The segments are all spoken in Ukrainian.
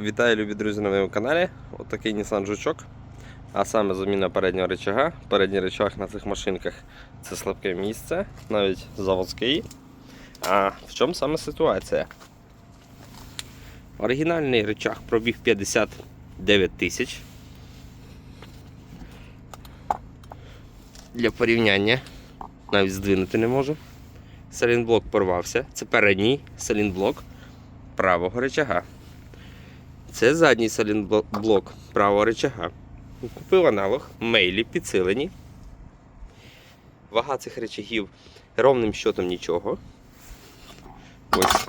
Вітаю, любі друзі, на моєму каналі. Отакий Nissan Жучок. А саме заміна переднього рычага. Передній рычаг на цих машинках це слабке місце, навіть заводський. А в чому саме ситуація? Оригінальний рычаг пробіг 59 тисяч. Для порівняння навіть здвинути не можу. Салінблок порвався. Це передній салінблок правого рычага. Це задній салінблок правого рычага. Купив аналог, мейлі підсилені. Вага цих рычагів ровним щотом нічого. Ось,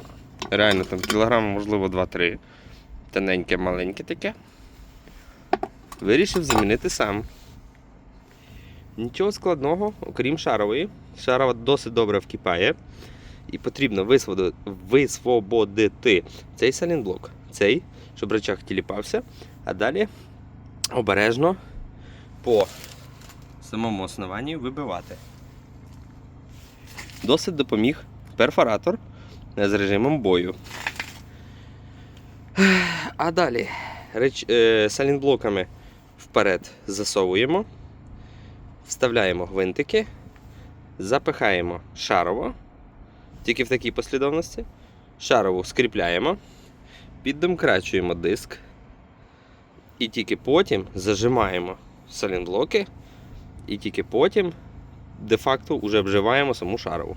реально там кілограм, можливо, 2-3. Тоненьке, маленьке таке. Вирішив замінити сам. Нічого складного, окрім шарової. Шарова досить добре вкипає. І потрібно висвободити цей салінблок. Цей, щоб рычаг тіліпався. А далі обережно по самому основанню вибивати. Досить допоміг перфоратор з режимом бою. А далі реч, е, салінблоками вперед засовуємо, вставляємо гвинтики, запихаємо шарово, тільки в такій послідовності. Шарову скріпляємо, піддомкрачуємо диск. І тільки потім зажимаємо салінблоки, і тільки потім де-факто вже вживаємо саму шарову.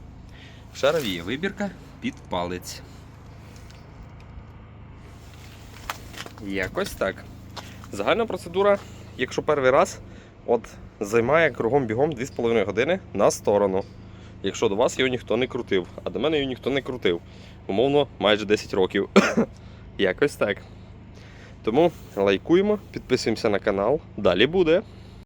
В шарові є вибірка під палець. Якось так. Загальна процедура, якщо перший раз, от займає кругом бігом 2,5 години на сторону. Якщо до вас його ніхто не крутив, а до мене його ніхто не крутив. Умовно, майже 10 років. Якось так. Тому лайкуємо, підписуємося на канал. Далі буде.